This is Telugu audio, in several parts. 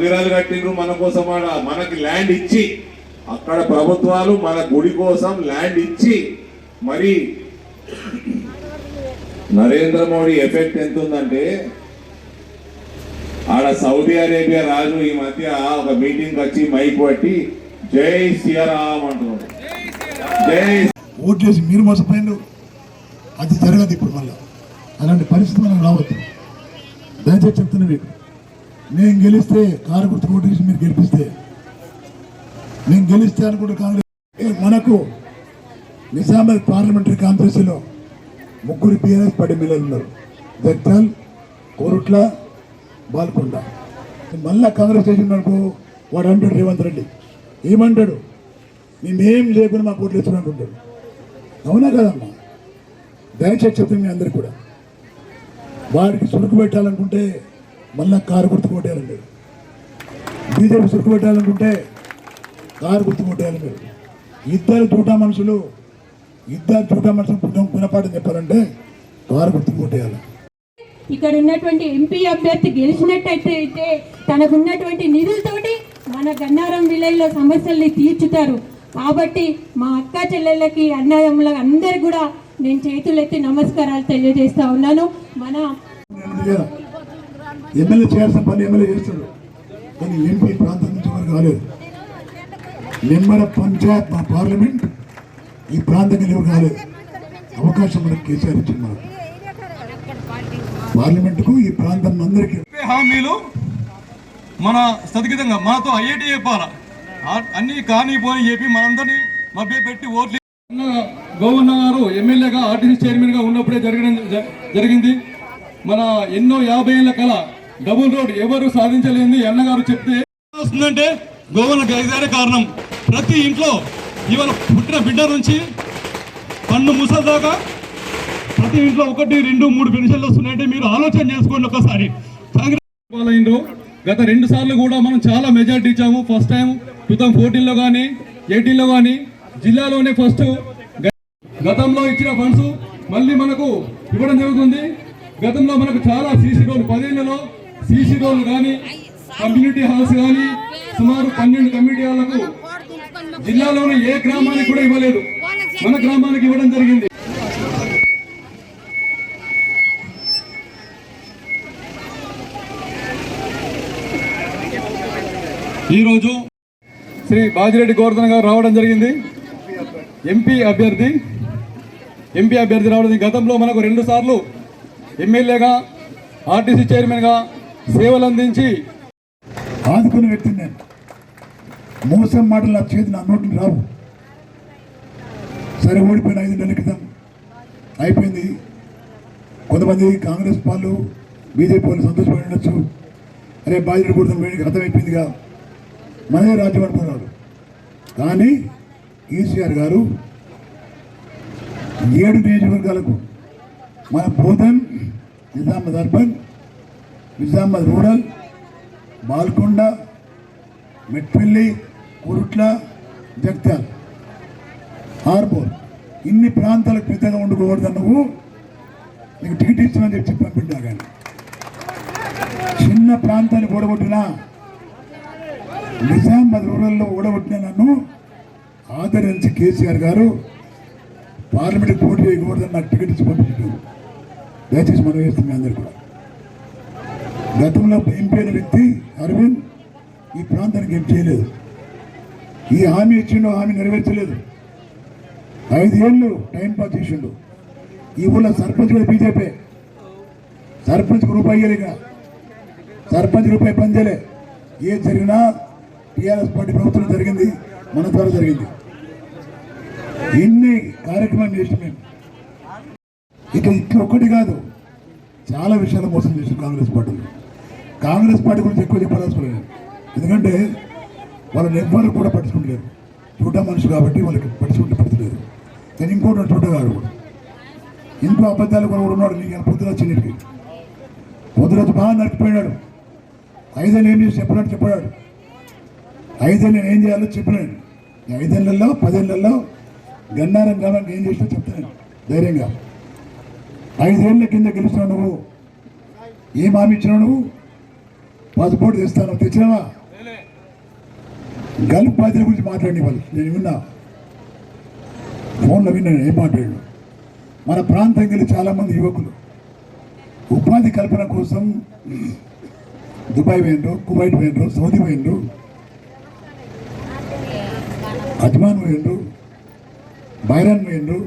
మందిరాలు కట్టిండ్రు మన కోసం ఆడ మనకి ల్యాండ్ ఇచ్చి అక్కడ ప్రభుత్వాలు మన గుడి కోసం ల్యాండ్ ఇచ్చి మరి నరేంద్ర మోడీ ఎఫెక్ట్ ఎంత ఉందంటే ఆడ సౌదీ అరేబియా రాజు ఈ మధ్య ఒక మీటింగ్ వచ్చి మైక్ పట్టి జై సీరామ్ అంటున్నాడు. జై ఓట్లేసి మీరు మోసపోయిండు అది జరగదు ఇప్పుడు మళ్ళీ. అలాంటి పరిస్థితి మనం రావద్దు. దయచేసి చెప్తున్నా మీకు. నేను గెలిస్తే కారు గుర్తు ఓటేసి మీరు గెలిపిస్తే. నేను గెలిస్తే అనుకుంటే కాంగ్రెస్ మనకు నిజామాబాద్ పార్లమెంటరీ కాన్ఫరెన్స్లో ముగ్గురు బీఆర్ఎస్ పడి మిల్లలు ఉన్నారు. జగ్తాల్ కోరుట్ల బాల్కొండ. మళ్ళా కాంగ్రెస్ చేసిండు అనుకో వాడు అంటాడు రేవంత్ రెడ్డి. ఏమంటాడు? మేమేం లేకుండా మాకు ఓట్లు ఇస్తున్నాడు అంటుంటాడు అవునా కదమ్మా? దయచేసి చెప్తుంది మీ అందరికి కూడా. వాడికి సురుకు పెట్టాలనుకుంటే మళ్ళా కారు గుర్తు మీరు బీజేపీ సురుకు పెట్టాలనుకుంటే కారు గుర్తు కొట్టేయాలి మీరు ఇద్దరు చూటా మనుషులు ఇద్దరు చూటా మనుషులు గుణపాఠం చెప్పాలంటే కారు గుర్తు కొట్టేయాలి ఇక్కడ ఉన్నటువంటి ఎంపీ అభ్యర్థి గెలిచినట్టయితే అయితే తనకున్నటువంటి నిధులతోటి మన గన్నారం విలేజ్లో సమస్యల్ని తీర్చుతారు. కాబట్టి మా అక్క చెల్లెళ్ళకి అన్నదమ్ముల అందరు కూడా నేను చేతులెత్తి నమస్కారాలు తెలియజేస్తా ఉన్నాను. మన ఎమ్మెల్యే చేయాల్సిన పని ఎమ్మెల్యే చేస్తాడు. కానీ ఎంపీ ప్రాంతం నుంచి వరకు కాలేదు మెంబర్ ఆఫ్ పంచాయత్ మా పార్లమెంట్ ఈ ప్రాంతం ఎవరు కాలేదు అవకాశం మనకు కేసీఆర్ ఇచ్చింది మనకు. పార్లమెంటుకు ఈ ప్రాంతం అందరికీ. హామీలు మన స్థితిగతంగా మనతో ఐఐటి చెప్పాల? అన్ని కానీ పోని చెప్పి మనందరినీ మభ్య పెట్టి ఓట్లు ఉన్న గవర్నర్ గారు ఎమ్మెల్యేగా ఆర్టీసీ చైర్మన్గా ఉన్నప్పుడే జరిగిన జ- జరిగింది. మన ఎన్నో యాభై ఏళ్ళ కళ డబుల్ రోడ్ ఎవరు సాధించలేని అన్నగారు చెప్తే వస్తుందంటే గవర్నర్ గైదారే కారణం. ప్రతి ఇంట్లో ఇవాళ పుట్టిన బిడ్డ నుంచి పన్ను ముసలి దాకా ప్రతి ఇంట్లో ఒకటి రెండు మూడు పెన్షన్లు వస్తున్నాయంటే మీరు ఆలోచన చేసుకోండి ఒకసారి. కాంగ్రెస్ గత రెండు సార్లు కూడా మనం చాలా మెజార్టీ ఇచ్చాము. ఫస్ట్ టైం టూ థౌసండ్ ఫోర్టీన్లో కానీ ఎయిటీన్లో కానీ జిల్లాలోనే ఫస్ట్ గతంలో ఇచ్చిన ఫండ్స్ మళ్ళీ మనకు ఇవ్వడం జరుగుతుంది. గతంలో మనకు చాలా సీసీ రోడ్లు పదేళ్ళలో సీసీ రోడ్లు కానీ కమ్యూనిటీ హాల్స్ కానీ సుమారు పన్నెండు కమ్యూనిటీ హాళ్ళకు జిల్లాలోని ఏ గ్రామానికి కూడా ఇవ్వలేదు. మన గ్రామానికి ఇవ్వడం జరిగింది. ఈరోజు శ్రీ బాజిరెడ్డి గోవర్ధన్ గారు రావడం జరిగింది. ఎంపీ అభ్యర్థి ఎంపీ అభ్యర్థి రావడం గతంలో మనకు రెండు సార్లు ఎమ్మెల్యేగా ఆర్టీసీ చైర్మన్గా సేవలు అందించి ఆదుకుని వ్యక్తిని నేను. మోసం మాటలు నా చేతి నా నోటిని రావు. సరే ఓడిపోయిన ఐదు నెలల క్రితం అయిపోయింది. కొంతమంది కాంగ్రెస్ వాళ్ళు బీజేపీ వాళ్ళు సంతోషపడి ఉండొచ్చు. అరే బాధ్యత కూడా వేడికి అర్థమైపోయిందిగా. మనమే రాజ్యం అనుకున్నాడు కానీ కేసీఆర్ గారు ఏడు నియోజకవర్గాలకు మన బోధన్ నిజామాబాద్ అర్బన్ నిజామాబాద్ రూరల్ బాల్కొండ మెట్పల్లి కురుట్ల జగ్త్యాల్. హార్బోర్ ఇన్ని ప్రాంతాలకు పెద్దగా ఉండకూడదు నువ్వు నీకు టికెట్ ఇస్తానని చెప్పి చెప్పి పంపిండా కానీ చిన్న ప్రాంతాన్ని ఓడగొట్టినా నిజామాబాద్ రూరల్లో ఓడగొట్టిన నన్ను ఆదరించి కేసీఆర్ గారు పార్లమెంట్ పోటీ చేయకూడదని నాకు టికెట్ ఇచ్చి పంపించారు. దయచేసి మనం వేస్తుంది అందరు కూడా. గతంలో ఎంపీ అయిన వ్యక్తి అరవింద్ ఈ ప్రాంతానికి ఏం చేయలేదు. ఈ హామీ ఇచ్చిండో హామీ నెరవేర్చలేదు. ఐదేళ్ళు టైం పాస్ చేసిండు. ఈ ఊళ్ళో సర్పంచ్ కూడా బీజేపీ. సర్పంచ్కి రూపాయి ఇక. సర్పంచ్ రూపాయి పనిచేయలే ఏం జరిగినా టీఆర్ఎస్ పార్టీ ప్రభుత్వం జరిగింది మన ద్వారా జరిగింది. ఎన్ని కార్యక్రమాలు చేసినాం మేము. ఇక ఇట్లా ఒక్కటి కాదు చాలా విషయాలు మోసం చేసిన కాంగ్రెస్ పార్టీలు. కాంగ్రెస్ పార్టీ గురించి ఎక్కువ చెప్పాల్సిన లేదు ఎందుకంటే వాళ్ళని ఎవ్వరు కూడా పట్టించుకుంటలేరు చూడ మనుషులు కాబట్టి వాళ్ళకి పట్టించుకుంటే పడుతులేదు నేను ఇంకోటి చూడగాడు కూడా. ఇంకో అబద్ధాలు కూడా ఉన్నాడు నీకు పొద్దున చిన్నిటికి పొద్దున బాగా నడిచిపోయాడు ఐదేళ్ళు ఏం చేసి చెప్పినట్టు చెప్పాడు. ఐదేళ్ళు నేను ఏం చేయాలో చెప్పినాడు. ఐదేళ్ళలో పదేళ్ళలో గన్నారం గ్రామానికి ఏం చేసినా చెప్తున్నాను ధైర్యంగా. ఐదేళ్ళ కింద గెలిచిన నువ్వు. ఏం హామీ ఇచ్చినావు నువ్వు? పాస్పోర్ట్ తెస్తాను తెచ్చినావా? గల్ఫ్ బాధ్యత గురించి మాట్లాడి వాళ్ళు. నేను విన్నా. ఫోన్లో విన్నాను ఏం మాట్లాడు మన ప్రాంతం వెళ్ళి చాలామంది యువకులు. ఉపాధి కల్పన కోసం దుబాయ్ పోయినరు కువైట్ పోయినరు సౌదీ పోయినరు అజ్మాన్ పోయినరు బైరాన్ పోయినరు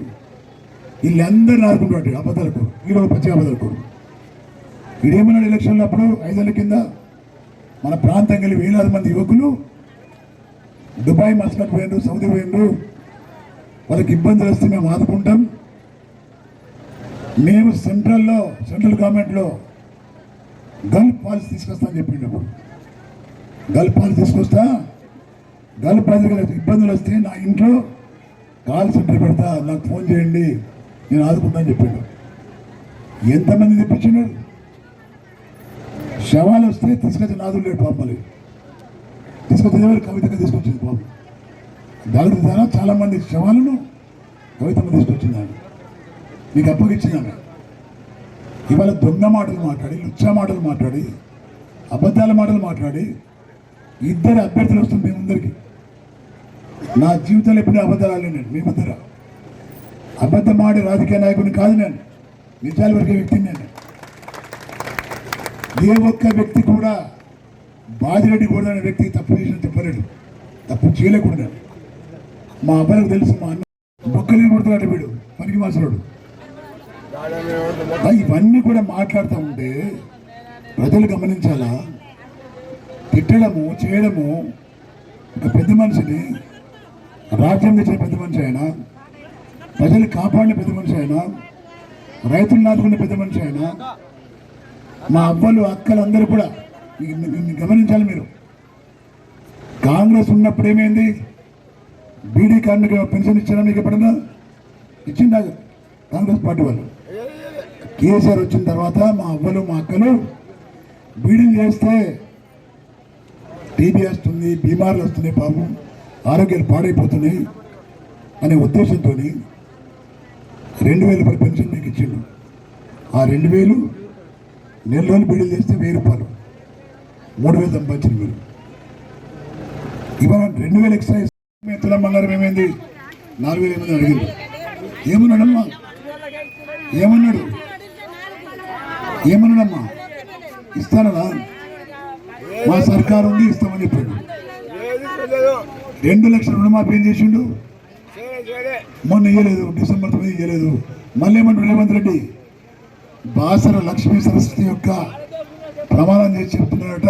వీళ్ళందరూ ఆడుకుంటాడు అబద్ధాలకు వీడు పచ్చి అబద్ధాలకు. వీడేమన్నాడు ఎలక్షన్లో అప్పుడు ఐదేళ్ళ కింద? మన ప్రాంతం కలిగి వేలాది మంది యువకులు దుబాయ్ మస్కట్ పోయిండ్రు సౌదీ పోయిండ్రు. వాళ్ళకి ఇబ్బందులు వస్తే మేము ఆదుకుంటాం. మేము సెంట్రల్లో సెంట్రల్ గవర్నమెంట్లో గల్ఫ్ పాలసీ తీసుకొస్తామని చెప్పిండు గల్ఫ్ పాలసీ తీసుకొస్తా గల్ఫ్ బాధితులకు ఇబ్బందులు వస్తే నా ఇంట్లో కాల్ సెంటర్ పెడతా నాకు ఫోన్ చేయండి నేను ఆదుకుంటా అని చెప్పిండు. ఎంతమంది తెప్పించినాడు శవాలు వస్తే తీసుకొచ్చి నాదులు లేడు పాపం మళ్ళీ. తీసుకొచ్చిన ఎవరు కవితగా తీసుకొచ్చింది పాపం. దళిత ద్వారా చాలామంది శవాలను కవితమ్మ తీసుకొచ్చింది ఆమె. నీకు అప్పగించింది ఆమె. ఇవాళ దొంగ మాటలు మాట్లాడి లుచ్చా మాటలు మాట్లాడి అబద్ధాల మాటలు మాట్లాడి ఇద్దరు అభ్యర్థులు వస్తుంది మేమందరికి నా జీవితంలో ఎప్పుడూ అబద్ధాలు ఆడలేను నేను మీ అబద్ధం ఆడే రాజకీయ నాయకుడిని కాదు నేను. నిజాల వరకే వ్యక్తిని నేను. ఏ ఒక్క వ్యక్తి కూడా బాజిరెడ్డి కూడా అనే వ్యక్తి తప్పు చేసిన చెప్పలేడు. తప్పు చేయలేకుండా. మా అబ్బాయికి తెలుసు మా అన్న బొక్కలేని కొడుతున్నాడు వీడు పనికి మాసరాడు ఇవన్నీ కూడా మాట్లాడుతూ ఉంటే ప్రజలు గమనించాలా? తిట్టడము చేయడము ఒక పెద్ద మనిషిని రాజ్యం తెచ్చిన పెద్ద మనిషి అయినా ప్రజలు కాపాడిన పెద్ద మనిషి అయినా రైతులు నాటుకున్న పెద్ద మనిషి అయినా మా అవ్వలు అక్కలందరూ కూడా గమనించాలి మీరు. కాంగ్రెస్ ఉన్నప్పుడు ఏమైంది? బీడీ కార్మిక పెన్షన్ ఇచ్చారా మీకు ఎప్పుడన్నా? ఇచ్చిందా కాంగ్రెస్ పార్టీ వాళ్ళు? కేసీఆర్ వచ్చిన తర్వాత మా అవ్వలు మా అక్కలు బీడీలు చేస్తే టీబీ వస్తుంది బీమార్లు వస్తున్నాయి పాపం ఆరోగ్యాలు పాడైపోతున్నాయి అనే ఉద్దేశంతో రెండు వేల పెన్షన్ మీకు ఇచ్చిండు. ఆ రెండు వేలు నెల రోజులు బిల్డింగ్ చేస్తే వెయ్యి రూపాయలు. మూడు వేలు సంపాదించిన మీరు ఇవాళ రెండు వేలు ఎక్స్ట్రా ఇస్తే తులం బంగారం ఏమైంది? నాలుగు వేలు ఏమైంది అడిగింది ఏమన్నాడమ్మా? ఏమన్నాడు? ఏమన్నాడమ్మా? ఇస్తానరా? మా సర్కారు ఉంది ఇస్తామని చెప్పాడు. రెండు లక్షల రుణమాఫీ ఏం చేసిండు? మొన్న ఇయ్యలేదు డిసెంబర్ తొమ్మిది ఇయ్యలేదు. మళ్ళీ ఏమంటారు రేవంత్ రెడ్డి? బాసర లక్ష్మీ సరస్వతి యొక్క ప్రమాణం చేసి చెప్తున్నాడట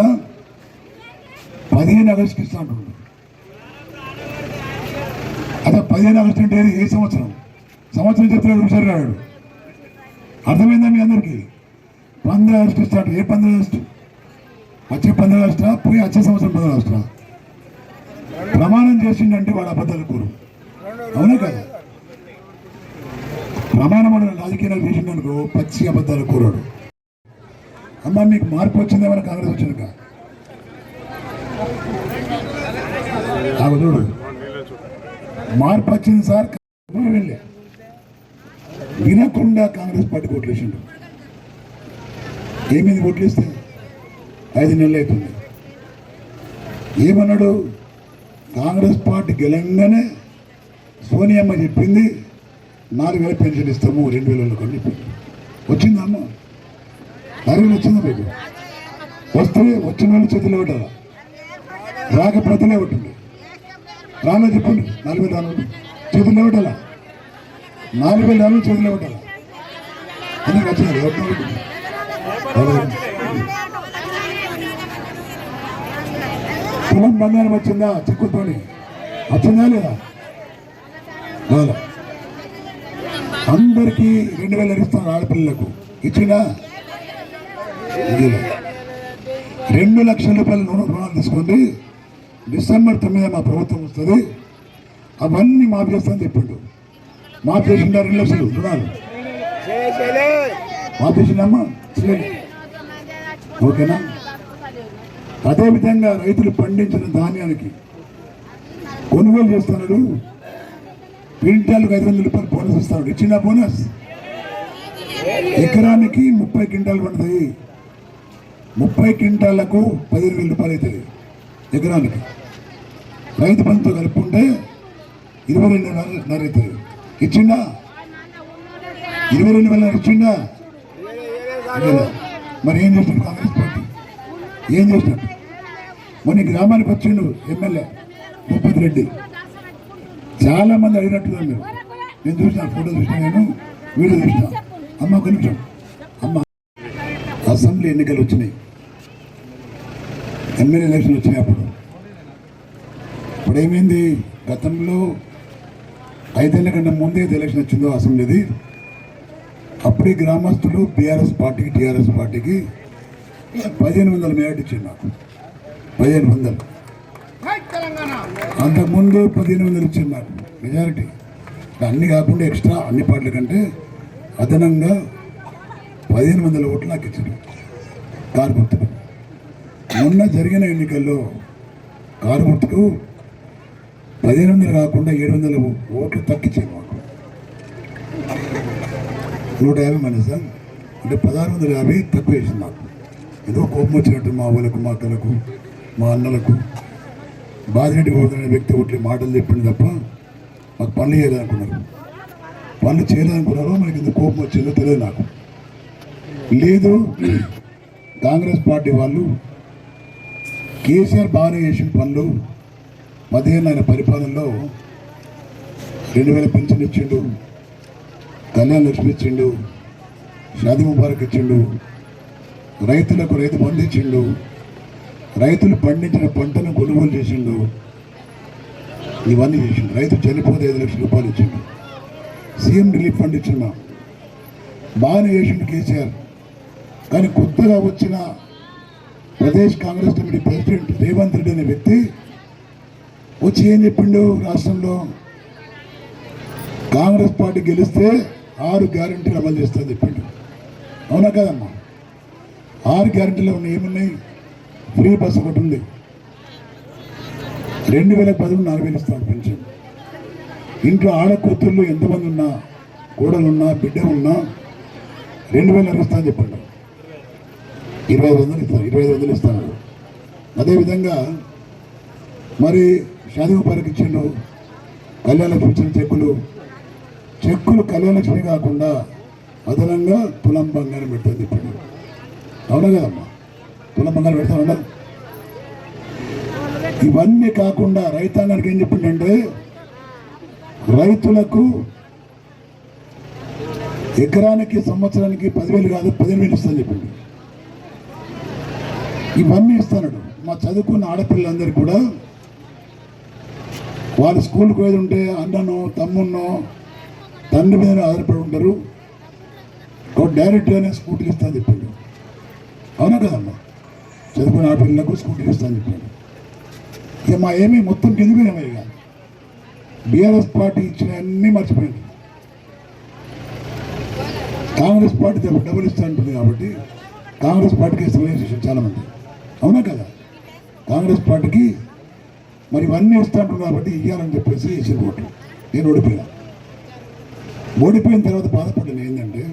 పదిహేను ఆగస్టుకి ఇస్తాడు అంటున్నాడు అదే పదిహేను ఆగస్టు అంటే ఏ సంవత్సరం? సంవత్సరం చెప్తున్నాడు హుషారు గారు అర్థమైందా మీ అందరికీ? పంద్ర ఆగస్టు స్టార్ట్ ఏ పంద్ర ఆగస్టు? వచ్చే పంద్ర ఆగస్టా? పోయి వచ్చే సంవత్సరం పంద్ర ఆగస్టా? ప్రమాణం చేసిండంటే వాడు అబద్ధాలు కూరు. అవునా కదా? ప్రమాణమైన రాజకీయాలు చేసినందుకు పచ్చి అబద్ధాలు కూరాడు. అమ్మ మీకు మార్పు వచ్చిందేమైనా కాంగ్రెస్ వచ్చినాక ఆగు చూడు. మార్పు వచ్చింది సార్ వెళ్ళే. వినకుండా కాంగ్రెస్ పార్టీ ఓట్లేసిండు ఏమిది ఓట్లేస్తే ఐదు నెలలు అవుతుంది. ఏమన్నాడు? కాంగ్రెస్ పార్టీ గెలంగానే సోనియమ్మ చెప్పింది నాలుగు వేల పెన్షన్ ఇస్తాము రెండు వేల కొన్ని చెప్పింది వచ్చిందా అమ్మ? నాలుగు వేలు వచ్చిందా మీకు? వస్తే వచ్చిన వాళ్ళు చేతులు ఇవ్వటా రాక రాకపోతేనే ఉంటుంది. రాలో చెప్పండి నాలుగు వేల రాను చేతులు ఇవ్వటాలా నాలుగు వేల రాను చేతులు ఇవ్వటాలా అందరికి వచ్చినారు ఎవరు? తులం బంగారం వచ్చిందా? చిక్కుతోని వచ్చిందా లేదా? రాలే. అందరికీ రెండు వేలు ఇస్తాను ఆడపిల్లలకు ఇచ్చినా? రెండు లక్షల రూపాయల నూనె రుణాలు తీసుకోండి. డిసెంబర్ తొమ్మిది మా ప్రభుత్వం వస్తుంది. అవన్నీ మాఫీ చేస్తానని చెప్పిండు. మాఫ్ చేసిండ రెండు లక్షలు? రుణాలు. మాఫ్ చేసిండమ్మా ఓకేనా? అదేవిధంగా రైతులు పండించిన ధాన్యానికి కొనుగోలు చేస్తున్నాడు. క్వింటాల్కి ఐదు వందల రూపాయలు బోనస్ ఇస్తాడు ఇచ్చిన బోనస్ ఎకరానికి ముప్పై క్వింటాలు పడుతుంది ముప్పై క్వింటాలకు పదిహేను వేల రూపాయలు అవుతుంది ఎకరానికి. రైతు బంధుతో కలుపుకుంటే ఇరవై రెండు వేల అవుతుంది ఇచ్చిండా ఇరవై రెండు వేల ఇచ్చిండా మరి ఏం చేస్తాడు కాంగ్రెస్ పార్టీ? ఏం చేస్తాడు మొన్న గ్రామానికి వచ్చిండు ఎమ్మెల్యే భూపతి రెడ్డి. చాలా మంది అడిగినట్టున్నారు మీరు నేను చూసిన ఫోటో చూసిన నేను వీడియో చూసిన. అమ్మ ఒక నిమిషం. అమ్మ అసెంబ్లీ ఎన్నికలు వచ్చినాయి. ఎమ్మెల్యే ఎలక్షన్ వచ్చినాయి అప్పుడు. ఇప్పుడు ఏమైంది గతంలో ఐదేళ్ళ కంటే ముందే ఎలక్షన్ వచ్చిందో అసెంబ్లీది అప్పుడే గ్రామస్తులు బీఆర్ఎస్ పార్టీకి టీఆర్ఎస్ పార్టీకి పదిహేను వందల మేరట్ ఇచ్చింది నాకు. పదిహేను వందలు. అంతకుముందు పదిహేను వందలు ఇచ్చింది నాకు మెజారిటీ అన్ని కాకుండా ఎక్స్ట్రా అన్ని పార్టీల కంటే అదనంగా పదిహేను వందల ఓట్లు నాకు ఇచ్చారు. కారు గుర్తుకు. మొన్న జరిగిన ఎన్నికల్లో కారు గుర్తుకు పదిహేను వందలు కాకుండా ఏడు వందల ఓట్లు తగ్గించారు మాకు. నూట యాభై మంది సార్. అంటే పదహారు వందల యాభై తక్కువ వేసింది నాకు ఏదో కోపం వచ్చినట్టు మా వాళ్ళకు మా అక్కలకు మా అన్నలకు. బాధిరెడ్డి పోతున్న వ్యక్తి ఒకటి మాటలు చెప్పింది తప్ప మాకు పనులు చేయాలనుకున్నారు పనులు చేయాలనుకున్నారో మనకి ఇంత కోపం వచ్చిందో తెలియదు నాకు. లేదు కాంగ్రెస్ పార్టీ వాళ్ళు కేసీఆర్ బాగానే చేసిన పనులు పదిహేను ఆయన పరిపాలనలో రెండు వేల పెన్షన్ ఇచ్చిండు కళ్యాణ లక్ష్మి ఇచ్చిండు షాది ముబారక్ ఇచ్చిండు రైతులకు రైతు బంధు ఇచ్చిండు రైతులు పండించిన పంటను కొనుగోలు చేసిండు. ఇవన్నీ చేసిండు. రైతు చనిపోతే ఐదు లక్షల రూపాయలు ఇచ్చిండు. సీఎం రిలీఫ్ ఫండ్ ఇచ్చిండు. బాగానే చేసిండు కేసీఆర్. కానీ కొత్తగా వచ్చిన ప్రదేశ్ కాంగ్రెస్ కమిటీ ప్రెసిడెంట్ రేవంత్ రెడ్డి అనే వ్యక్తి వచ్చి ఏం చెప్పిండు రాష్ట్రంలో? కాంగ్రెస్ పార్టీ గెలిస్తే ఆరు గ్యారంటీలు అమలు చేస్తా చెప్పిండు. అవునా కదమ్మా? ఆరు గ్యారంటీలు ఉన్నాయి ఏమున్నాయి? ఫ్రీ బస్ ఒకటి ఉంది. రెండు వేల పదమూడు నాలుగు వేలు ఇస్తారు పెన్షన్. ఇంట్లో ఆడ కూతుర్లు ఎంతమంది ఉన్నా కోడలున్నా బిడ్డ ఉన్నా రెండు వేలు ఇస్తాను చెప్పండి. ఇరవై ఐదు వందలు ఇస్తారు ఇరవై ఐదు వందలు ఇస్తాను అదేవిధంగా మరి షాదీ ముబారక్ ఇచ్చిండు కళ్యాణ ఇచ్చిన చెక్కులు. చెక్కులు కళ్యాణలక్ష్మి కాకుండా అదనంగా తులం బంగారం పెట్టని చెప్పాడు. అవునా కదమ్మా? తులం పెడతా పెడతామన్నా ఇవన్నీ కాకుండా రైతాంగానికి ఏం చెప్పిండంటే రైతులకు ఎకరానికి సంవత్సరానికి పదివేలు కాదు పదిహేను వేలు ఇస్తాను చెప్పిండు. ఇవన్నీ ఇస్తాడు మా చదువుకున్న ఆడపిల్లలందరికీ కూడా వాళ్ళు స్కూల్కి పోయేది ఉంటే అన్నను తమ్మున్నో తండ్రి మీద ఆధారపడి ఉంటారు. ఒక డైరెక్ట్గానే స్కూటీలు ఇస్తాను చెప్పిండు. అవునా కదమ్మా? చదువుకున్న ఆడపిల్లలకు స్కూటీ ఇస్తాను చెప్పాడు. ఇక మా ఏమీ మొత్తం కిందిపోయినామా ఇక బీఆర్ఎస్ పార్టీ ఇచ్చిన అన్నీ మర్చిపోయింది కాంగ్రెస్ పార్టీ డబుల్ డబ్బులు ఇస్తా ఉంటుంది కాబట్టి కాంగ్రెస్ పార్టీకి ఇష్టమైన చాలామంది. అవునా కదా? కాంగ్రెస్ పార్టీకి మరి ఇవన్నీ ఇస్తా ఉంటుంది కాబట్టి ఇవ్వాలని చెప్పేసి వేసిన ఓట్లు నేను ఓడిపోయా ఓడిపోయిన తర్వాత బాధపడ్డాను ఏంటంటే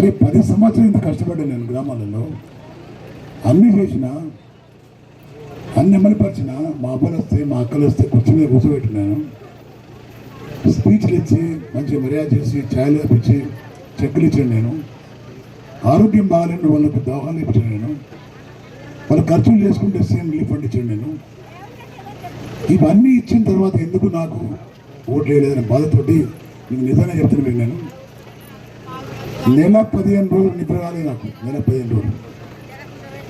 రేపు పది సంవత్సరం ఇంత కష్టపడ్డాను నేను గ్రామాలలో. అన్నీ చేసిన అన్ని అమలుపరిచిన మా అబ్బాయిలు వస్తే మా అక్కలు వస్తే కూర్చుని మీద కూర్చోబెట్టినాను స్పీచ్లు ఇచ్చి మంచి మర్యాద చేసి ఛాయలు ఇప్పించి చెక్కులు ఇచ్చాను నేను. ఆరోగ్యం బాగాలేని వాళ్ళకు దోహాలు ఇప్పించాను నేను. వాళ్ళ ఖర్చులు చేసుకుంటే సీఎం రిలీఫ్ ఫండ్ ఇచ్చాను నేను. ఇవన్నీ ఇచ్చిన తర్వాత ఎందుకు నాకు ఓట్లు వేయలేదనే బాధతోటి మీకు నిజంగా చెప్తున్నా మీకు నేను. నెల పదిహేను రోజులు నిద్ర రాలేదు నాకు. నెల పదిహేను రోజులు.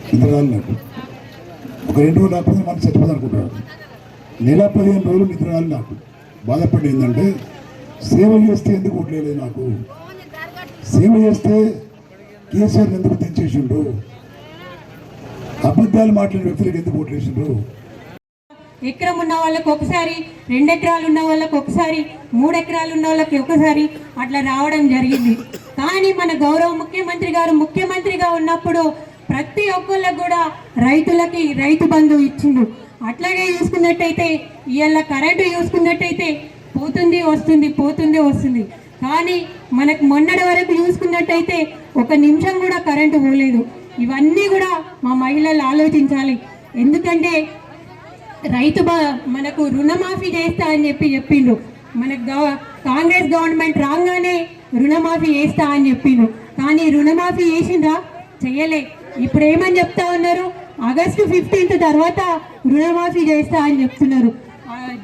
నిద్ర రాలేదు నాకు. ఒక రెండు రోజులు రాకపోతే మనం చచ్చిపోతాం అనుకుంటాడు నెల పదిహేను రోజులు నిద్ర రాలేదు నాకు. బాధపడి ఏంటంటే సేవ చేస్తే ఎందుకు ఉండలేదు నాకు? సేవ చేస్తే కేసీఆర్ ఎందుకు తెంచేసిండు అబద్ధాలు మాట్లాడిన వ్యక్తులకు ఎందుకు ఓట్లేసిండ్రు ఎకరం ఉన్న వాళ్ళకి ఒకసారి రెండు ఎకరాలు ఉన్న వాళ్ళకి ఒకసారి మూడు ఎకరాలు ఉన్న వాళ్ళకి ఒకసారి అట్లా రావడం జరిగింది. కానీ మన గౌరవ ముఖ్యమంత్రి గారు ముఖ్యమంత్రిగా ఉన్నప్పుడు ప్రతి ఒక్కళ్ళకు కూడా రైతులకి రైతు బంధు ఇచ్చిండు. అట్లాగే చూసుకున్నట్టయితే ఇవాళ కరెంటు చూసుకున్నట్టయితే పోతుంది వస్తుంది పోతుంది వస్తుంది. కానీ మనకు మొన్నటి వరకు చూసుకున్నట్టయితే ఒక నిమిషం కూడా కరెంటు పోలేదు. ఇవన్నీ కూడా మా మహిళలు ఆలోచించాలి. ఎందుకంటే రైతు మనకు రుణమాఫీ చేస్తా అని చెప్పి చెప్పిండ్రు మనకు కాంగ్రెస్ గవర్నమెంట్ రాగానే రుణమాఫీ చేస్తా అని చెప్పిండ్రు కానీ రుణమాఫీ చేసిందా చేయలే ఇప్పుడు ఏమని చెప్తా ఉన్నారు? ఆగస్టు ఫిఫ్టీన్త్ తర్వాత రుణమాఫీ చేస్తా అని చెప్తున్నారు.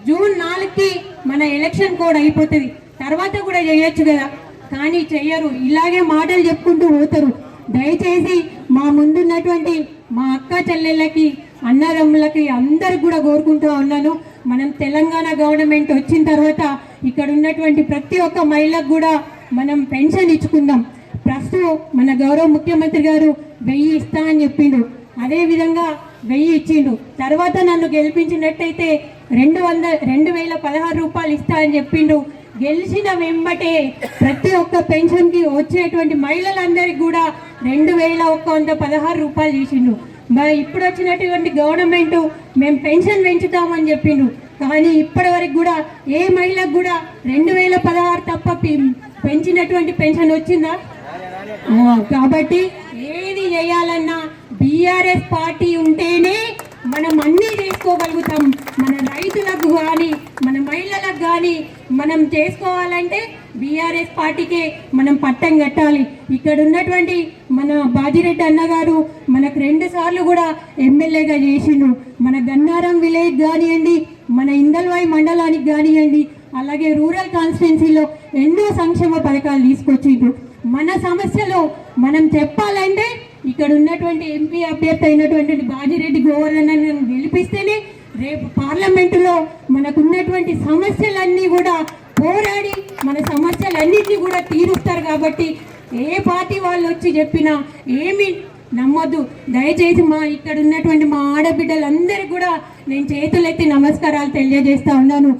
జూన్ నాలుగుకి మన ఎలక్షన్ కోడ్ అయిపోతుంది. తర్వాత కూడా చేయొచ్చు కదా? కానీ చెయ్యరు. ఇలాగే మాటలు చెప్పుకుంటూ పోతారు. దయచేసి మా ముందున్నటువంటి మా అక్క చెల్లెళ్ళకి అన్నదమ్ములకి అందరికి కూడా కోరుకుంటూ ఉన్నాను. మనం తెలంగాణ గవర్నమెంట్ వచ్చిన తర్వాత ఇక్కడ ఉన్నటువంటి ప్రతి ఒక్క మహిళకు కూడా మనం పెన్షన్ ఇచ్చుకుందాం. ప్రస్తుతం మన గౌరవ ముఖ్యమంత్రి గారు వెయ్యి ఇస్తా అని చెప్పిండు. అదే విధంగా వెయ్యి ఇచ్చిండు. తర్వాత నన్ను గెలిపించినట్టయితే రెండు వంద రెండు వేల పదహారు రూపాయలు ఇస్తా అని చెప్పిండు. గెలిచిన వెంబటే ప్రతి ఒక్క పెన్షన్కి వచ్చేటువంటి మహిళలందరికీ కూడా రెండు వేల ఒక్క వంద పదహారు రూపాయలు చేసిండు మరి ఇప్పుడు వచ్చినటువంటి గవర్నమెంట్ మేము పెన్షన్ పెంచుతామని చెప్పిండు. కానీ ఇప్పటి వరకు కూడా ఏ మహిళకు కూడా రెండు వేల పదహారు తప్ప పెంచినటువంటి పెన్షన్ వచ్చిందా? కాబట్టి చేయాలన్నా బీఆర్ఎస్ పార్టీ ఉంటేనే మనం అన్నీ చేసుకోగలుగుతాం మన రైతులకు కానీ మన మహిళలకు కానీ మనం చేసుకోవాలంటే బీఆర్ఎస్ పార్టీకే మనం పట్టం కట్టాలి. ఇక్కడ ఉన్నటువంటి మన బాజిరెడ్డి అన్నగారు మనకు రెండు సార్లు కూడా ఎమ్మెల్యేగా చేసిండు. మన గన్నారం విలేజ్ కానివ్వండి మన ఇందల్వాయి మండలానికి కానివ్వండి అలాగే రూరల్ కాన్స్టిట్యున్సీలో ఎన్నో సంక్షేమ పథకాలు తీసుకొచ్చిండ్రు. మన సమస్యలో మనం చెప్పాలంటే ఇక్కడ ఉన్నటువంటి ఎంపీ అభ్యర్థి అయినటువంటి బాజిరెడ్డి గోవర్ధన్ గెలిపిస్తేనే రేపు పార్లమెంటులో మనకున్నటువంటి సమస్యలన్నీ కూడా పోరాడి మన సమస్యలన్నింటినీ కూడా తీరుస్తారు కాబట్టి ఏ పార్టీ వాళ్ళు వచ్చి చెప్పినా ఏమి నమ్మొద్దు. దయచేసి మా ఇక్కడ ఉన్నటువంటి మా ఆడబిడ్డలందరికీ కూడా నేను చేతులెత్తి నమస్కారాలు తెలియజేస్తా ఉన్నాను.